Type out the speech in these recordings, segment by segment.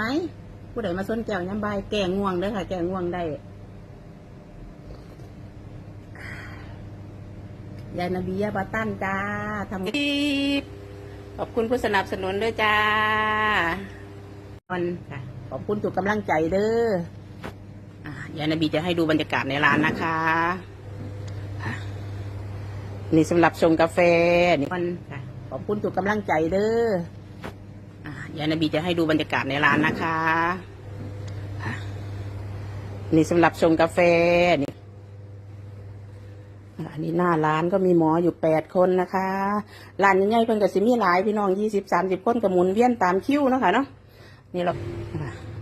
ไหมผู้ใดมาส้นแก้วย้ำใบายแก่ง่วงเด้อค่ะ แก่ง่วงได้ยายนบียาบาตันจ้าทำขอบคุณผู้สนับสนุนด้วยจ้าวันค่ะขอบคุณทุกกำลังใจเด้ออ่ายายนบีจะให้ดูบรรยากาศในร้านนะคะอะนี่สำหรับชงกาแฟนี่วันค่ะขอบคุณทุกกำลังใจเด้ออ่า ยายนบีจะให้ดูบรรยากาศในร้านนะคะ นี่สำหรับชงกาแฟนี่อันนี้หน้าร้านก็มีหมออยู่แปดคนนะคะร้านใหญ่ๆเพิ่นกับสิมีหลายพี่น้องยี่สิบสามสิบคนกับหมุนเวียนตามคิวนะคะเนาะนี่เรา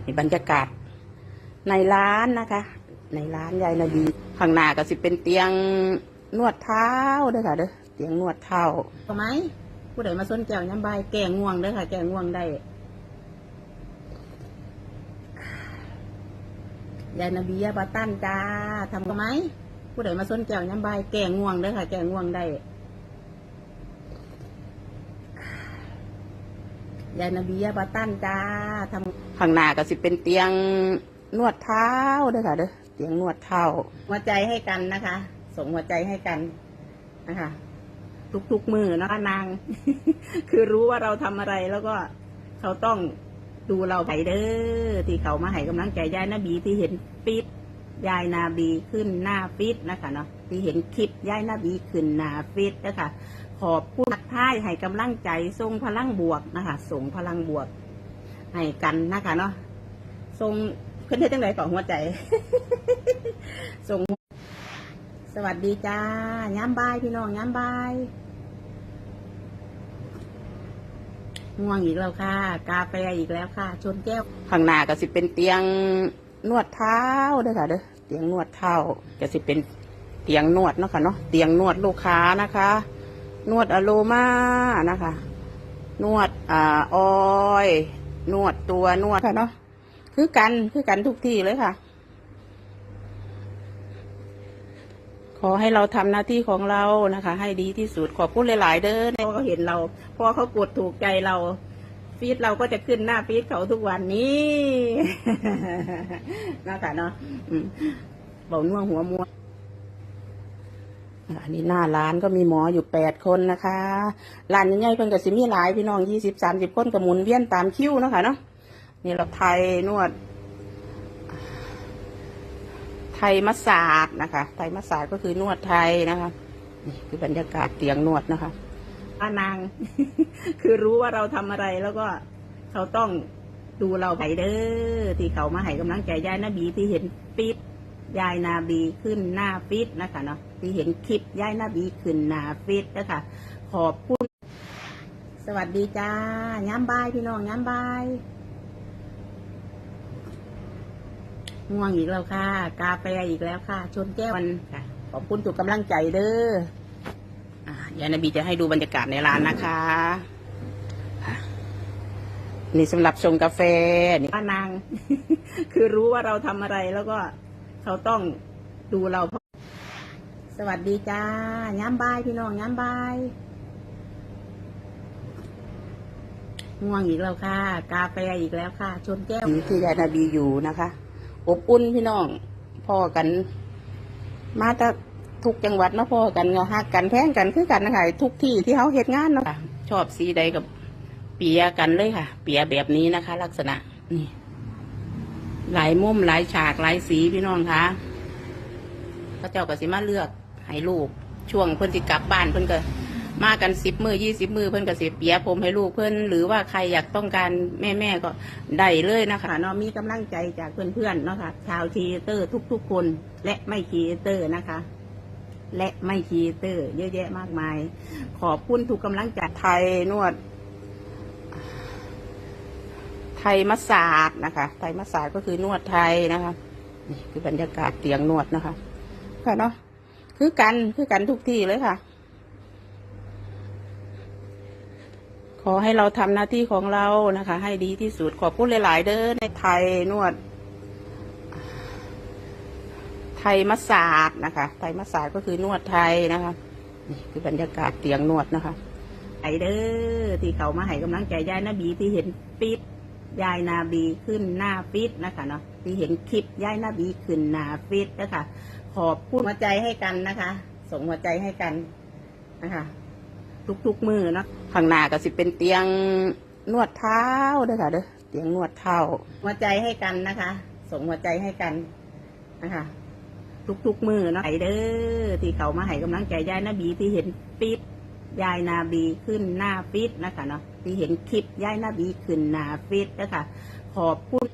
นี่บรรยากาศในร้านนะคะ ในร้านยายนบีข้างหน้าก็สิเป็นเตียงนวดเท้าเด้อค่ะเด้อเตียงนวดเท้าทำไหม ผู้ใดมาส้นแก้วย้ำใบแก่ง่วงเด้อค่ะ แก่ง่วงได้ยายนบียาบาตันจ้าทำไหมผู้ใดมาส้นแก้วย้ำใบแก่ง่วงเด้อค่ะ แก่ง่วงได้ยายนบียาบาตันจ้าทำข้างหน้าก็สิเป็นเตียงนวดเท้าเด้อค่ะเด้อเตียงนวดเท้าหัวใจให้กันนะคะ ส่งหัวใจให้กันนะคะ ทุกๆมือเนาะนาง คือรู้ว่าเราทำอะไรแล้วก็เขาต้องดูเราไปเด้อที่เขามาให้กำลังใจยายนาบีที่เห็นปิดยายนาบีขึ้นหน้าฟิตนะคะเนาะที่เห็นคลิปยายนาบีขึ้นหน้าฟิตนะคะขอบคุณทักทายให้กำลังใจทรงพลังบวกนะคะส่งพลังบวกให้กันนะคะเนาะทรงเพื่อนเทศจังไรก่อหัวใจส่ง สวัสดีจ้าย้ำบายพี่น้องย้ำบายง่วงอีกแล้วค่ะ กาแฟอีกแล้วค่ะ ชนแก้ว ข้างหน้าก็สิเป็นเตียงนวดเท้าเด้อค่ะเด้อเตียงนวดเท้าก็สิเป็นเตียงนวดเนาะค่ะเนาะเตียงนวดลูกค้านะคะ นวดอโลมานะคะ นวดอ่าออย นวดตัวนวดค่ะเนาะคือกันคือกันทุกที่เลยค่ะ ขอให้เราทำหน้าที่ของเรานะคะ ให้ดีที่สุดขอบคุณหลาย ๆ เด้อเขาก็เห็นเรา พอเขากดถูกใจเราฟีดเราก็จะขึ้นหน้าฟีดเขาทุกวันนี้นะคะเนาะอืมเบาน่วงหัวมัวอันนี้หน้าร้านก็มีหมออยู่แปดคนนะคะร้านใหญ่ๆเพิ่นกับสิมีหลายพี่น้องยี่สิบสามสิบคนกับหมุนเวียนตามคิวนะคะเนาะนี่เราไทยนวด ไทยมัสสาดนะคะ ไทยมัสสาดก็คือนวดไทยนะคะนี่คือบรรยากาศเตียงนวดนะคะป้านาง คือรู้ว่าเราทำอะไรแล้วก็เขาต้องดูเราไปเด้อที่เขามาให้กำลังใจยายนาบีที่เห็นปิดยายนาบีขึ้นหน้าฟิตนะคะเนาะที่เห็นคลิปยายนาบีขึ้นหน้าฟิตนะคะขอบคุณ สวัสดีจ้าย้ำบายพี่น้องย้ำบาย ง่วงอีกแล้วค่ะ กาแฟอีกแล้วค่ะ ชนแก้ววันค่ะ ขอบคุณทุกกำลังใจเด้ออ่ายายนบีจะให้ดูบรรยากาศในร้านนะคะอะนี่สำหรับชงกาแฟนี่ป้านาง คือรู้ว่าเราทำอะไรแล้วก็เขาต้องดูเรา สวัสดีจ้าย้ำบายพี่น้องย้ำบายง่วงอีกแล้วค่ะ กาแฟอีกแล้วค่ะ ชนแก้วที่ยายนาบีอยู่นะคะ อบอุ่นพี่น้องพ่อกัน มาจากทุกจังหวัดเนาะพ่อกันเนาะฮักกันแพงกันคือกันนะคะทุกที่ที่เขาเฮ็ดงานเนาะค่ะชอบสีใดกับเปียกันเลยค่ะ เปียแบบนี้นะคะ ลักษณะนี่หลายมุมหลายฉากหลายสีพี่น้องคะพระเจ้าก็สิมาเลือกให้ลูกช่วงเพิ่นสิกลับบ้านเพิ่นก็ มากันสิบมือยี่สิบมือเพิ่อนก็สิเปียผมให้ลูกเพิ่อนหรือว่าใครอยากต้องการแม่แม่ก็ได้เลยนะคะเนาะมีกำลังใจจากเพื่อนๆเนาะค่ะชาวคีเตอร์ทุก ๆ คนและไม่คีเตอร์นะคะ และไม่คีเตอร์ เยอะแยะมากมาย ขอบคุณทุกกำลังใจไทยนวด ไทยมัสสาดนะคะ ไทยมัสสาดก็คือนวดไทยนะคะนี่คือบรรยากาศเตียงนวดนะคะ ค่ะเนาะคือกันคือกันทุกที่เลยค่ะ ขอให้เราทำหน้าที่ของเรานะคะ ให้ดีที่สุดขอบคุณหลาย ๆ เด้อในไทยนวด ไทยมัสสาดนะคะ ไทยมัสสาดก็คือนวดไทยนะคะนี่คือบรรยากาศเตียงนวดนะคะไอเด้อที่เขามาให้กำลังใจยายนาบีที่เห็นปิดยายนาบีขึ้นหน้าฟิตนะคะเนาะที่เห็นคลิปยายนาบีขึ้นหน้าฟิตนะคะขอบคุณหัวใจให้กันนะคะ ส่งหัวใจให้กันนะคะ ทุกๆมือเนาะข้างหน้าก็สิเป็นเตียงนวดเท้าด้อค่ะเด้อเตียงนวดเท้าหัวใจให้กันนะคะ ส่งหัวใจให้กันนะคะ ทุกๆมือเนาะไอเด้อที่เขามาให้กำลังใจยายนาบีที่เห็นฟิตยายนาบีขึ้นหน้าฟิตนะคะเนาะที่เห็นคลิปยายนาบีขึ้นหน้าฟิตนะคะขอบคุณ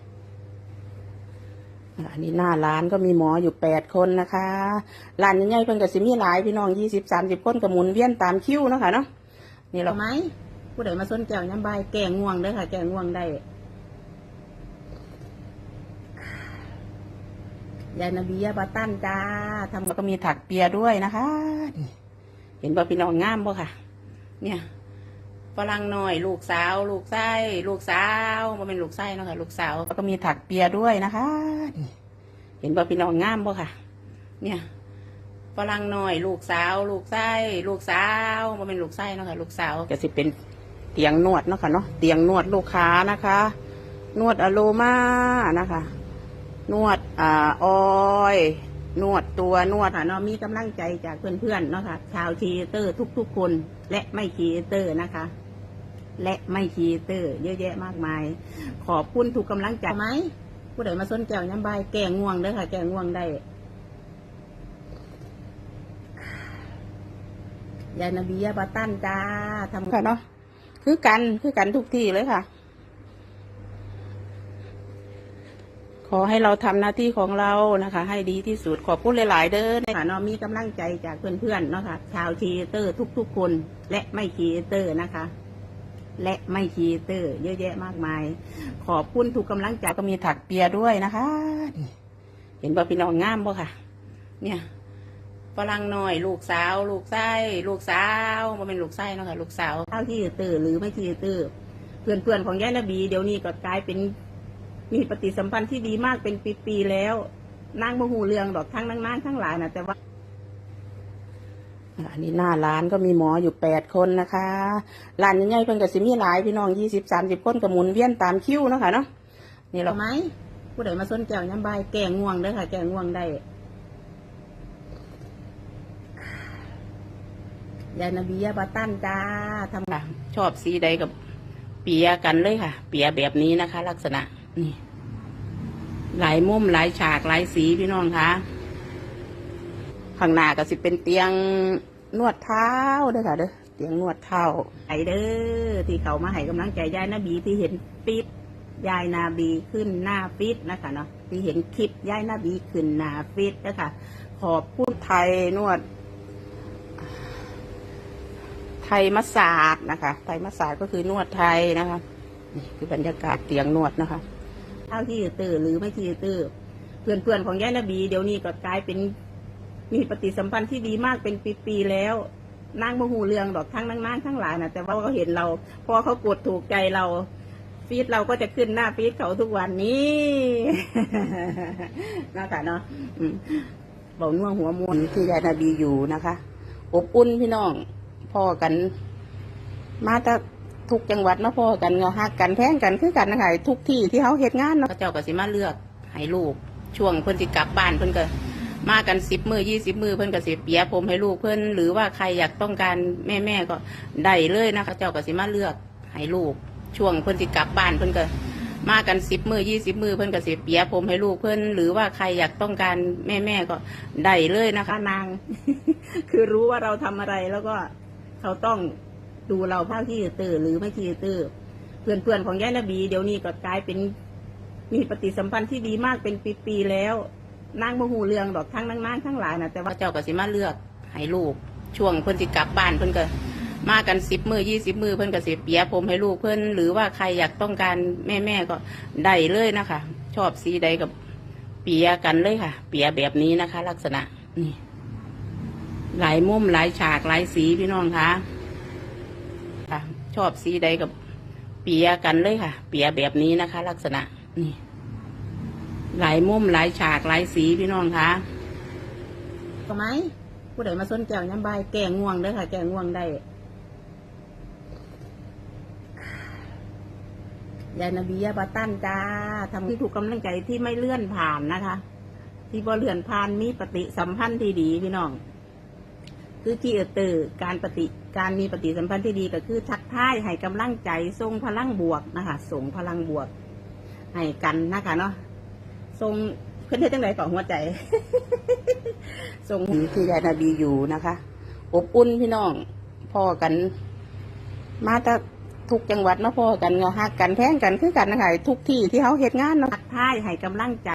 อันนี้หน้าร้านก็มีหมออยู่แปดคนนะคะร้านใหญ่ๆเพิ่นก็สิมีหลายพี่น้องยี่สิบสามสิบคนก็หมุนเวียนตามคิวเนาะค่ะเนาะนี่เราไหมผู้ใดมาสนแก้วย้ำใบายแก้ง่วงได้อค่ะ แก้ง่วงได้ยายนบียาบาตันจ้าทำแล้วก็มีถักเปียด้วยนะคะนี่เห็นบ่พี่น้องงามบ่ค่ะ เนี่ย ฝรั่งน้อย ลูกสาว ลูกไส้ลูกสาวมันเป็นลูกไส้เนาะค่ะลูกสาวแล้วก็มีถักเปียด้วยนะคะ เห็นบ่พี่น้องงามบ่ค่ะ เนี่ยฝรั่งน้อย ลูกสาว ลูกไส้ลูกสาวมันเป็นลูกไส้เนาะค่ะลูกสาวก็สิเป็นเตียงนวดเนาะค่ะเนาะเตียงนวดลูกค้านะคะ นวดอโลมานะคะ นวดอ่าออยนวดตัวนวดค่ะเนาะมีกำลังใจจากเพื่อนๆเนาะค่ะชาวครีเตอร์ทุกๆคน และไม่ครีเตอร์นะคะ และไม่ครีเอเตอร์ เยอะแยะมากมาย ขอบคุณทุกกำลังใจไหมผู้ใดมาสนแก้วย้ำใบายแก้ง่วงได้อค่ะ แก้ง่วงได้ยายนบียาบาตันจ้าทำค่ะเนาะคือกันคือกันทุกที่เลยค่ะ ขอให้เราทำหน้าที่ของเรานะคะ ให้ดีที่สุดขอบคุณหลาย ๆ เด้อนะคะเนาะมีกำลังใจจากเพื่อนๆเนาะค่ะ ชาวครีเอเตอร์ทุก ๆ คน และไม่ครีเอเตอร์นะคะ และไม่คีเอเตอร์ เยอะแยะมากมาย ขอบคุณทุกกำลังใจก็มีถักเปียด้วยนะคะ เห็นบ่พี่น้องงามบ่ค่ะ เนี่ยฝรั่งน้อย ลูกสาว ลูกไส้ลูกสาวมันเป็นลูกไส้เนาะค่ะลูกสาวเท่าที่เตอร์หรือไม่ที่เตอร์เพื่อนของยายนบี เดี๋ยวนี้ก็กลายเป็นมีปฏิสัมพันธ์ที่ดีมากเป็นปีๆแล้วนั่งมหูเรืองดอกทั้งนั่งนั่งทั้งหลายนะแต่ว่า อันนี้หน้าร้านก็มีหมออยู่แปดคนนะคะร้านใหญ่ๆเพิ่นก็สิมีหลายพี่น้องยี่สิบสามสิบคนก็หมุนเวียนตามคิวเนาะค่ะเนาะนี่เราไหมผู้ใดมาสนแก้วย้ำใบายแก้ง่วงได้อค่ะ แก้ง่วงได้ยายนบียาบาตันจ้าทำค่ะชอบสีใดกับเปียกันเลยค่ะ เปียแบบนี้นะคะ ลักษณะนี่หลายมุมหลายฉากหลายสีพี่น้องคะ ข้างหน้าก็สิเป็นเตียงนวดเท้าเด้อค่ะเด้อเตียงนวดเท้าไอเด้อที่เขามาให้กำลังใจยายนาบีที่เห็นฟิตยายนาบีขึ้นหน้าฟิตนะคะเนาะที่เห็นคลิปยายนาบีขึ้นหน้าฟิตนะคะขอบคุณไทยนวด ไทยมัสาดนะคะ ไทยมัสาดก็คือนวดไทยนะคะนี่คือบรรยากาศเตียงนวดนะคะเท่าที่ตื่นหรือไม่ที่ตื่นเพื่อนๆของยายนาบีเดี๋ยวนี้ก็กลายเป็น มีปฏิสัมพันธ์ที่ดีมากเป็นปีๆแล้วนั่งมหูเรืองดอกทั้งนั่งนั่งทั้งหลายนะแต่ว่าเขาเห็นเรา พอเขากดถูกใจเรา ฟีดเราก็จะขึ้นหน้าฟีดเขาทุกวันนี้นะคะเนาะอืมเบาน่วงหัวมวนที่ยายนาบีอยู่นะคะอบอุ่นพี่น้องพ่อกัน มาจากทุกจังหวัดนะพ่อกันเงาหักกันแพงกันคือกันนะคะทุกที่ที่เขาเฮ็ดงานเนาะเจ้าก็สิมาเลือกให้ลูกช่วงเพิ่นสิกลับบ้านเพิ่นก็ มากันสิบมือยี่สิบมือเพิ่อนก็สิเปียผมให้ลูกเพิ่อนหรือว่าใครอยากต้องการแม่แม่ก็ได้เลยนะคะ เจ้าก็สิมาเลือกให้ลูก ช่วงเพิ่นสิกลับบ้านเพิ่อนก็มากันสิบมือยี่สิบมือเพิ่อนก็สิเปียผมให้ลูกเพิ่อนหรือว่าใครอยากต้องการแม่แม่ก็ได้เลยนะคะ นาง คือรู้ว่าเราทำอะไรแล้วก็เขาต้องดูเราภาคที่ตื่นหรือไม่ที่ตื่นเพื่อนๆของยายนบี เดี๋ยวนี้ก็กลายเป็นมีปฏิสัมพันธ์ที่ดีมากเป็นปีๆแล้ว นั่งมหูเรื่องดอกทั้งนั่งนั่งทั้งหลายนะแต่ว่าเจ้าก็สิมาเลือกให้ลูก ช่วงเพิ่นสิกลับบ้านเพิ่นก็มากันสิบมือยี่สิบมือเพิ่นก็สิเปียผมให้ลูกเพิ่นหรือว่าใครอยากต้องการแม่แม่ก็ได้เลยนะคะ ชอบสีใดกับเปียกันเลยค่ะ เปียแบบนี้นะคะ ลักษณะนี่หลายมุมหลายฉากหลายสีพี่น้องคะค่ะ ชอบสีใดกับเปียกันเลยค่ะ เปียแบบนี้นะคะ ลักษณะนี่ หลายมุมหลายฉากหลายสีพี่น้องคะก็ไหมผู้ใดมาส้นแก้วย้ำใบแก้ง่วงได้อค่ะ แก้ง่วงได้ยายนบียาบาตันจ้าทำที่ถูกกำลังใจที่ไม่เลื่อนผ่านนะคะ ที่บ่เลื่อนผ่านมีปฏิสัมพันธ์ที่ดีพี่น้อง คือที่เออเตอร์การปฏิการมีปฏิสัมพันธ์ที่ดีก็คือทักทายให้กำลังใจทรงพลังบวกนะคะส่งพลังบวกให้กันนะคะเนาะ ทรงเพื่อนเทศจังไรก่อหัวใจทรงคือยายนาบีอยู่นะคะอบอุ่นพี่น้องพ่อกัน มาจากทุกจังหวัดเนาะพ่อกันก็ฮักกันแท้งกันคือกันนะคะทุกที่ที่เขาเหตุงานเนาะทักทายให้กำลังใจ